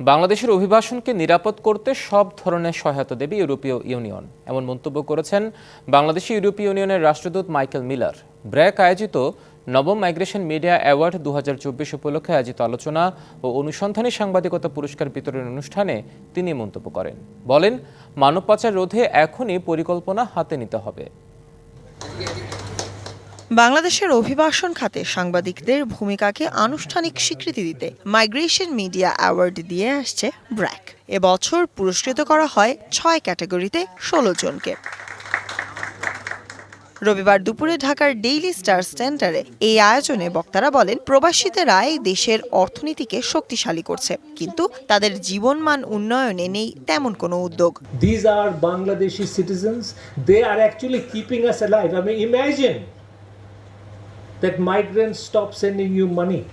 বাংলাদেশের অভিবাসনকে নিরাপদ করতে সব ধরনের সহায়তা দেবে ইউরোপীয় ইউনিয়ন। এমন মন্তব্য করেছেন বাংলাদেশি ইউরোপীয় ইউনিয়নের রাষ্ট্রদূত মাইকেল মিলার। ব্র্যাক আয়োজিত নবম মাইগ্রেশন মিডিয়া অ্যাওয়ার্ড দু হাজার চব্বিশ উপলক্ষে আয়োজিত আলোচনা ও অনুসন্ধানী সাংবাদিকতা পুরস্কার বিতরণ অনুষ্ঠানে তিনি মন্তব্য করেন। বলেন, মানব পাচার রোধে এখনই পরিকল্পনা হাতে নিতে হবে। বাংলাদেশের অভিবাসন খাতে সাংবাদিকদের ভূমিকাকে আনুষ্ঠানিক স্বীকৃতি দিতে মাইগ্রেশন মিডিয়া অ্যাওয়ার্ড দিয়ে আসছে ব্র্যাক এবছর পুরস্কৃত করা হয় ছয় ক্যাটাগরিতে ষোলো জনকে রবিবার দুপুরে ঢাকার ডেইলি স্টার সেন্টারে এই আয়োজনে বক্তারা বলেন প্রবাসীদেরাই দেশের অর্থনীতিকে শক্তিশালী করছে কিন্তু তাদের জীবনমান উন্নয়নে নেই তেমন কোনো উদ্যোগ These are Bangladeshi citizens. They are actually keeping us alive. I mean, imagine that migrants stop sending you money.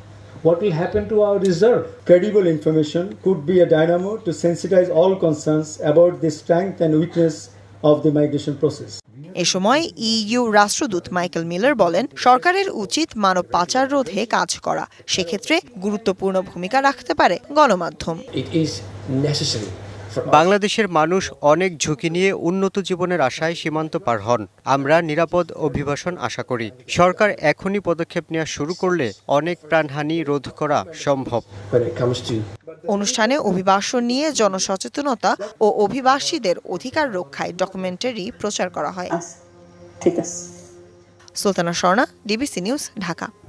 What will happen to our reserve? Credible information could be a dynamo to sensitize all concerns about the strength and weakness of the migration process. এ সময় EU রাষ্ট্রদূত Michael Miller বলেন সরকারের উচিত মানব পাচার রোধে কাজ করা সেক্ষেত্রে গুরুত্বপূর্ণ ভূমিকা রাখতে পারে গণমাধ্যম বাংলাদেশের মানুষ অনেক ঝুঁকি নিয়ে উন্নত জীবনের আশায় সীমান্ত পার হন। আমরা নিরাপদ অভিবাসন আশা করি। সরকার এখনই পদক্ষেপ নেওয়া শুরু করলে অনেক প্রাণহানি রোধ করা সম্ভব। অনুষ্ঠানে অভিবাসন নিয়ে জনসচেতনতা ও অভিবাসীদের অধিকার রক্ষায় ডকুমেন্টারি প্রচার করা হয়। ঠিক আছে সুলতানা স্বর্ণা ডিবিসি নিউজ ঢাকা।